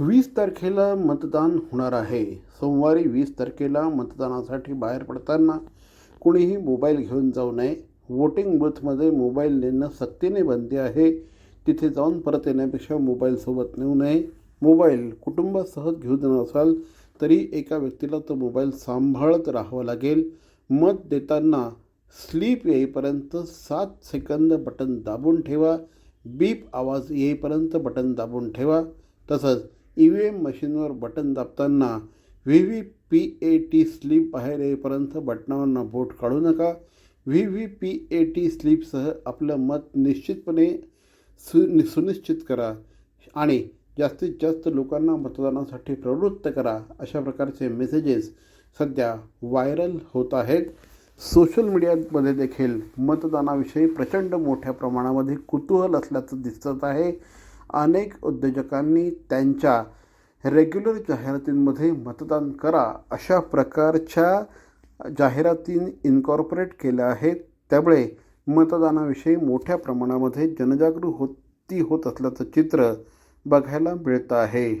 वीस तारखेला मतदान होणार आहे. सोमवारी वीस तारखेला मतदानासाठी बाहेर पडताना कुणीही मोबाईल घेऊन जाऊ नये. वोटिंग बूथमध्ये मोबाईल नेणं सक्तीने बंदी आहे. तिथे जाऊन परत येण्यापेक्षा मोबाईल सोबत नेऊ नये. मोबाईल कुटुंबासह घेऊन असाल तरी एका व्यक्तीला तो मोबाईल सांभाळत राहावं लागेल. मत देताना स्लीप येईपर्यंत सात सेकंद बटन दाबून ठेवा. बीप आवाज येईपर्यंत बटन दाबून ठेवा. तसंच ई व्ही एम मशीनवर button दाबताना V V P A T slip बाहेर येईपर्यंत बटनावरनं बोट काढू नका. V V P A T स्लीपसह आपलं मत निश्चितपणे सु नि सुनिश्चित करा आणि जास्तीत जास्त लोकांना मतदानासाठी प्रवृत्त करा अशा प्रकारचे मेसेजेस सध्या व्हायरल होत आहेत. सोशल मीडियामध्ये देखील मतदानाविषयी प्रचंड मोठ्या प्रमाणामध्ये कुतूहल असल्याचं दिसत आहे. अनेक उद्योजकांनी त्यांच्या रेग्युलर जाहिरातींमध्ये मतदान करा अशा प्रकारच्या जाहिराती इन्कॉर्पोरेट केल्या आहेत. त्यामुळे मतदानाविषयी मोठ्या प्रमाणामध्ये जनजागृती होती होत असल्याचं चित्र बघायला मिळतं आहे.